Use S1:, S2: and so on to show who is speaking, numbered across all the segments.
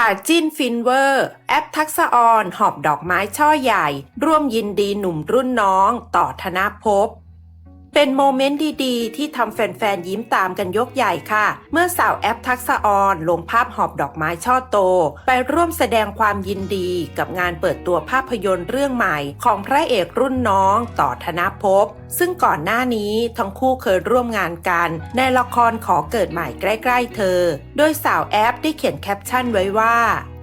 S1: ค่ะจิ้นฟินเวอร์ แอปทักษะออน หอบดอกไม้ช่อใหญ่ ร่วมยินดีหนุ่มรุ่นน้อง ต่อธนภพ เป็นโมเมนต์ดีๆ ที่ทำแฟนๆ ยิ้มตามกันยกใหญ่ค่ะ เมื่อสาวแอปทักษะออนลงภาพหอบดอกไม้ช่อโต ไปร่วมแสดงความยินดีกับงานเปิดตัวภาพยนตร์เรื่องใหม่ ของพระเอกรุ่นน้องต่อธนภพ ซึ่งก่อนหน้านี้ทั้งคู่เคยร่วมงานกัน ในละครขอเกิดใหม่ใกล้ ๆ เธอ โดยสาวแอปได้เขียนแคปชั่นไว้ว่า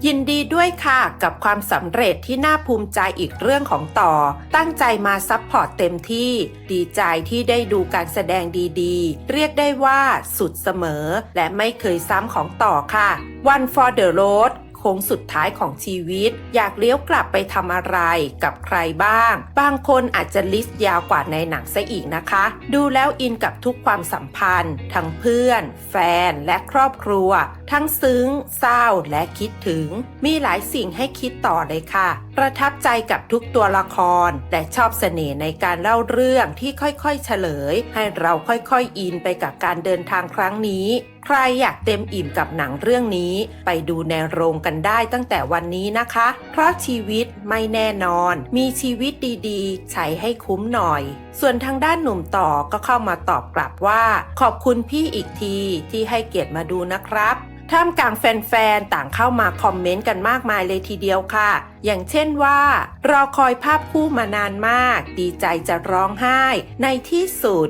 S1: ยินดีด้วยค่ะกับความสำเร็จที่น่าภูมิใจอีกเรื่องของต่อ ตั้งใจมาซัพพอร์ตเต็มที่ ดีใจที่ได้ดูการแสดงดีๆ เรียกได้ว่าสุดเสมอ และไม่เคยซ้ำของต่อค่ะ One for the road โค้งสุดท้ายของชีวิต อยากเลี้ยวกลับไปทำอะไรกับใครบ้าง บางคนอาจจะลิสต์ยาวกว่าในหนังซะอีกนะคะ ดูแล้วอินกับทุกความสัมพันธ์ ทั้งเพื่อน แฟนและครอบครัวทั้งซึ้ง เศร้าและคิดถึง มีหลายสิ่งให้คิดต่อเลยค่ะ ประทับใจกับทุกตัวละครและชอบเสน่ห์ในการเล่าเรื่องที่ค่อยๆเฉลย ให้เราค่อยๆอินไปกับการเดินทางครั้งนี้ใครอยากเต็มอิ่มกับหนังเรื่องนี้ ไปดูในโรงกันได้ตั้งแต่วันนี้นะคะ เพราะชีวิตไม่แน่นอน มีชีวิตดีๆ ใช้ให้คุ้มหน่อย ส่วนทางด้านหนุ่มต่อก็เข้ามาตอบกลับว่า ขอบคุณพี่อีกทีที่ให้เกียรติมาดูนะครับ ท่ามกลางแฟนๆ ต่างเข้ามาคอมเมนต์กันมากมายเลยทีเดียวค่ะ อย่างเช่นว่า รอคอยภาพคู่มานานมาก ดีใจจะร้องไห้ ในที่สุด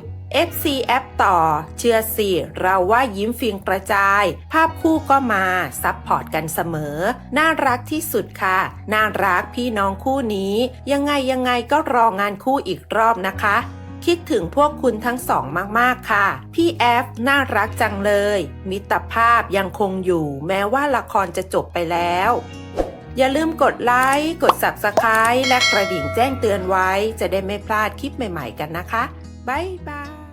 S1: FC แอปต่อ เชื่อสิเราว่ายิ้มฟิงกระจาย ภาพคู่ก็มาซับพอร์ตกันเสมอ น่ารักที่สุดค่ะ น่ารักพี่น้องคู่นี้ ยังไงยังไงก็รองานคู่อีกรอบนะคะ คิดถึงพวกคุณทั้งสองมากๆค่ะ พี่แอฟน่ารักจังเลย มิตรภาพยังคงอยู่แม้ว่าละครจะจบไปแล้ว อย่าลืมกดไลค์ กด Subscribe และกระดิ่งแจ้งเตือนไว้ จะได้ไม่พลาดคลิปใหม่ๆกันนะคะ บ๊ายบาย